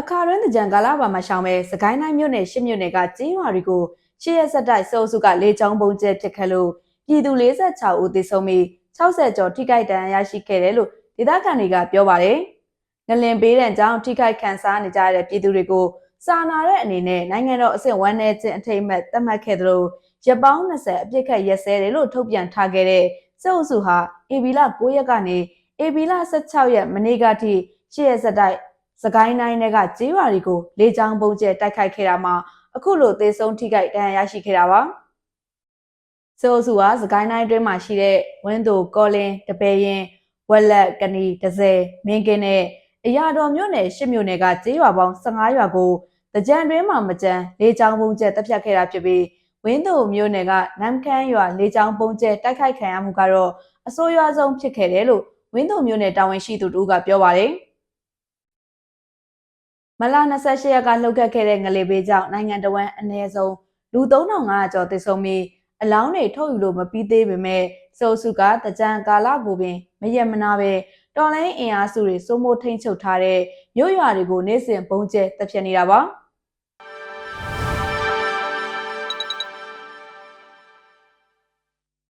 အခါရင်းတကြံကာလပါမှာရှောင်းမဲ့စကိုင်းတိုင်းမြို့နယ်ရှစ်မြို့နယ်ကကျင်းရွာတွေကိုရှေ့ရက်ဆက်တိုက်စိုးစုကလေချောင်းပုံကျဲဖြစ်ခဲ့လို့ပြည်သူ46ဦးသေဆုံးပြီး60ကျော်ထိခိုက်ဒဏ်ရာရရှိခဲ့တယ်လို့ဒေသခံတွေကပြောပါတယ်။ငလင်ပေးတဲ့ကြောင့်ထိခိုက်ခံစားနေကြရတဲ့ပြည်သူတွေကိုစာနာတဲ့အနေနဲ့နိုင်ငံတော်အဆင့်ဝမ်းနည်းခြင်းအထိမ်းအမှတ်သတ်မှတ်ခဲ့သလိုရပောင်း20အပြစ်ခတ်ရက်စဲတယ်လို့ထုတ်ပြန်ထားခဲ့တဲ့စစ်အုပ်စုဟာ AB လ9ရက်ကနေ AB လ16ရက်မနေ့ကထိရှေ့ရက်ဆက်တိုက် စကိုင်းတိုင်းတွေကကြေးရွာတွေကိုလေကြောင်းပုံကျဲတိုက်ခိုက်ခဲ့တာမှာအခုလိုသေဆုံးထိခိုက်ဒဏ်ရာရရှိခဲ့တာပါစိုးစုဟာစကိုင်းတိုင်းအတွင်းမှာရှိတဲ့ဝင်းတို့ကောလင်းတပယ်ရင်ဝက်လက်ကနီဒဇယ်မင်းကင်းနဲ့အရာတော်မြို့နယ်ရှစ်မြို့နယ်ကကြေးရွာပေါင်း15ရွာကိုတကြံတွင်းမှာမကြမ်းလေကြောင်းပုံကျဲတပ်ဖြတ်ခဲ့တာဖြစ်ပြီးဝင်းတို့မြို့နယ်ကနမ်ခမ်းရွာလေကြောင်းပုံကျဲတိုက်ခိုက်ခံရမှုကတော့အဆိုးရွားဆုံးဖြစ်ခဲ့တယ်လို့ဝင်းတို့မြို့နယ်တာဝန်ရှိသူတို့ကပြောပါတယ် မလာ28ရက်ကလှုပ်ခတ်ခဲ့တဲ့ငလေပေးကြောင့်နိုင်ငံတော်ဝန်အနည်းဆုံးလူ3500ကျော်သေဆုံးပြီးအလောင်းတွေထုတ်ယူလို့မပြီးသေးပေမဲ့စိုးစုကတကြံကာလကိုပင်မရက်မနာပဲတော်လိုင်းအင်အားစုတွေစိုးမိုးထိန်ချုပ်ထားတဲ့မြို့ရွာတွေကိုနေ့စဉ်ပုံကျဲတပ်ဖြတ်နေတာပါ။